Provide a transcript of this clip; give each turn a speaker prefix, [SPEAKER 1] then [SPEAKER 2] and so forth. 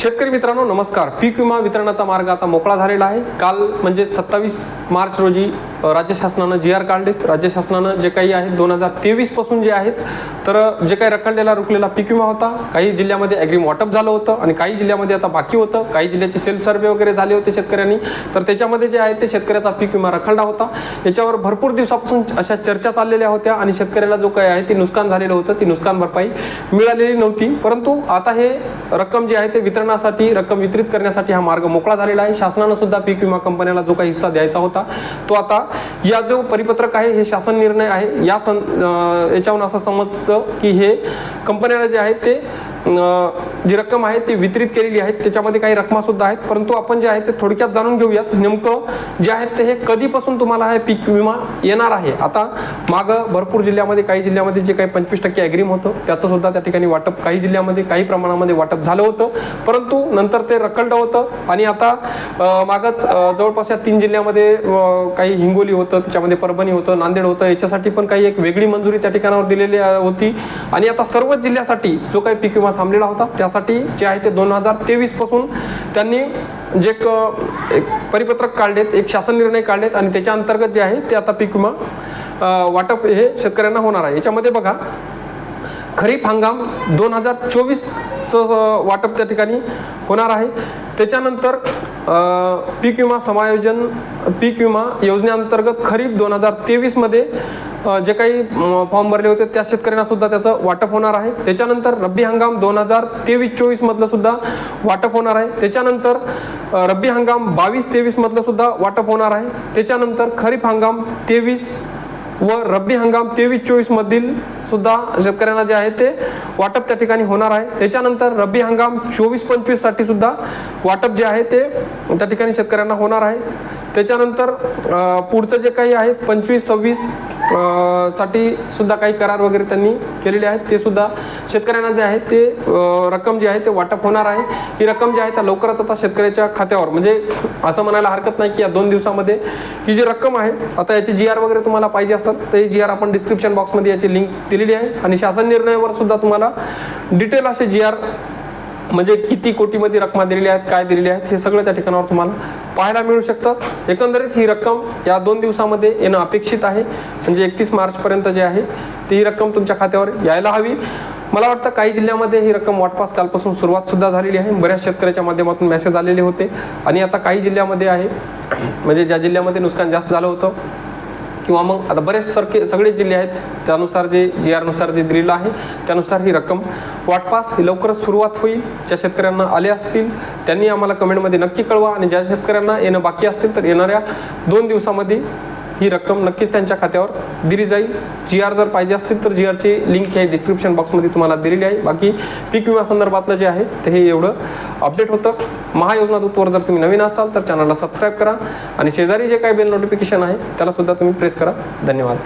[SPEAKER 1] शेतकरी मित्रांनो नमस्कार. पीक विमा वितरणाचा मार्ग आता मोकळा झालेला आहे. काल म्हणजे सत्तावीस मार्च रोजी राज्य शासनानं जी आर काढलेत. राज्य शासनानं जे काही आहेत दोन हजार तेवीसपासून जे आहेत तर जे काही रखडलेला रुकलेला पीक विमा होता काही जिल्ह्यामध्ये ॲग्रीम वाटप झालं होतं आणि काही जिल्ह्यामध्ये आता बाकी होतं. काही जिल्ह्याचे सेल्फ सर्वे वगैरे झाले होते शेतकऱ्यांनी. तर त्याच्यामध्ये जे आहे ते शेतकऱ्याचा पीक विमा रखडला होता. याच्यावर भरपूर दिवसापासून अशा चर्चा चाललेल्या होत्या आणि शेतकऱ्याला जो काही आहे ते नुकसान झालेलं होतं. ती नुकसान भरपाई मिळालेली नव्हती. परंतु आता हे रक्कम जी आहे ते वितरणासाठी रक्कम वितरित करण्यासाठी हा मार्ग मोकळा झालेला आहे. शासनानं सुद्धा पीक विमा कंपन्याला जो काही हिस्सा द्यायचा होता तो आता या जो परिपत्रक आहे हे शासन निर्णय आहे. या सं याच्यावरून असं समजतं की हे कंपन्याला जे आहे ते जी रक्कम आहे ती वितरित केलेली आहे त्याच्यामध्ये काही रकमा सुद्धा आहेत परंतु आपण जे आहे ते थोडक्यात जाणून घेऊयात. नेमकं जे आहे ते हे कधीपासून तुम्हाला हे पीक विमा येणार आहे? आता मागं भरपूर जिल्ह्यामध्ये काही जिल्ह्यामध्ये जे काही पंचवीस टक्के ॲग्रीम होतं त्याचं सुद्धा त्या ठिकाणी वाटप काही जिल्ह्यामध्ये काही प्रमाणामध्ये वाटप झालं होतं. परंतु नंतर ते रखडलं होतं आणि आता मागच जवळपास या तीन जिल्ह्यामध्ये काही हिंगोली होतं त्याच्यामध्ये परभणी होतं नांदेड होतं याच्यासाठी पण काही एक वेगळी मंजुरी त्या ठिकाणावर दिलेली होती. आणि आता सर्वच जिल्ह्यासाठी जो काही पीक विमा थांबलेला होता. त्यासाठी जे आहे ते दोन हजार तेवीसपासून त्यांनी जे एक एक परिपत्रक काढलेत एक शासन निर्णय काढलेत आणि त्याच्या अंतर्गत जे आहे ते आता पीक विमा वाटप हे शेतकऱ्यांना होणार आहे. याच्यामध्ये बघा खरीप हंगाम दोन हजार चोवीसचं वाटप त्या ठिकाणी होणार आहे. त्याच्यानंतर पीक विमा समायोजन पीक विमा योजनेअंतर्गत खरीप दोन हजार तेवीसमध्ये जे काही फॉर्म भरले होते त्या शेतकऱ्यांना सुद्धा त्याचं वाटप होणार आहे. त्याच्यानंतर रब्बी हंगाम दोन हजार तेवीस चोवीसमधलं सुद्धा वाटप होणार आहे. त्याच्यानंतर रब्बी हंगाम बावीस तेवीसमधलं सुद्धा वाटप होणार आहे. त्याच्यानंतर खरीप हंगाम तेवीस व रब्बी हंगाम तेवीस चोवीस मधील सुद्धा शेतकऱ्यांना जे आहे ते वाटप त्या ठिकाणी होणार आहे. त्याच्यानंतर रब्बी हंगाम चोवीस पंचवीससाठी सुद्धा वाटप जे आहे ते त्या ठिकाणी शेतकऱ्यांना होणार आहे. त्याच्यानंतर पुढचं जे काही आहे पंचवीस सव्वीससाठी सुद्धा काही करार वगैरे त्यांनी केलेले आहेत ते सुद्धा शेतकऱ्यांना जे आहे ते रक्कम जी आहे ते वाटप होणार आहे. ही रक्कम जी आहे त्या लवकरच आता शेतकऱ्याच्या खात्यावर म्हणजे असं म्हणायला हरकत नाही की या दोन दिवसामध्ये ही जी रक्कम आहे आता याची जी आर वगैरे तुम्हाला पाहिजे असेल तर ही जी आर आपण डिस्क्रिप्शन बॉक्समध्ये याची लिंक दिलेली आहे. आणि शासन निर्णयावर सुद्धा तुम्हाला डिटेल असे जी आर म्हणजे किती कोटीमध्ये रक्कम दिलेली आहेत काय दिलेली आहेत हे सगळं त्या ठिकाणावर तुम्हाला पाहायला मिळू शकतं. एकंदरीत ही रक्कम या दोन दिवसामध्ये येणं अपेक्षित आहे. म्हणजे एकतीस मार्चपर्यंत जे आहे ती रक्कम तुमच्या खात्यावर यायला हवी. मला वाटतं काही जिल्ह्यामध्ये ही रक्कम वाटपास कालपासून सुरुवात सुद्धा झालेली आहे. बऱ्याच शेतकऱ्याच्या माध्यमातून मेसेज आलेले होते. आणि आता काही जिल्ह्यामध्ये आहे म्हणजे ज्या जिल्ह्यामध्ये नुकसान जास्त झालं होतं किंवा मग आता बरेच सरके सगळे जिल्हे आहेत त्यानुसार जे जी आरनुसार जे दिलेलं आहे त्यानुसार ही रक्कम वाटपास ही लवकरच सुरुवात होईल. ज्या शेतकऱ्यांना आले असतील त्यांनी आम्हाला कमेंटमध्ये नक्की कळवा. आणि ज्या शेतकऱ्यांना येणं बाकी असतील तर येणाऱ्या दोन दिवसामध्ये ही रक्कम नक्कीच त्यांच्या खात्यावर दिली जाईल. जी आर जर पाहिजे असतील तर जी आरची लिंक हे डिस्क्रिप्शन बॉक्समध्ये तुम्हाला दिलेली आहे. बाकी पीक विमा संदर्भातलं जे आहे ते हे एवढं अपडेट होतं. महायोजना दूतवर जर तुम्ही नवीन असाल तर चॅनलला सबस्क्राईब करा. आणि शेजारी जे काही बेल नोटिफिकेशन आहे त्यालासुद्धा तुम्ही प्रेस करा. धन्यवाद.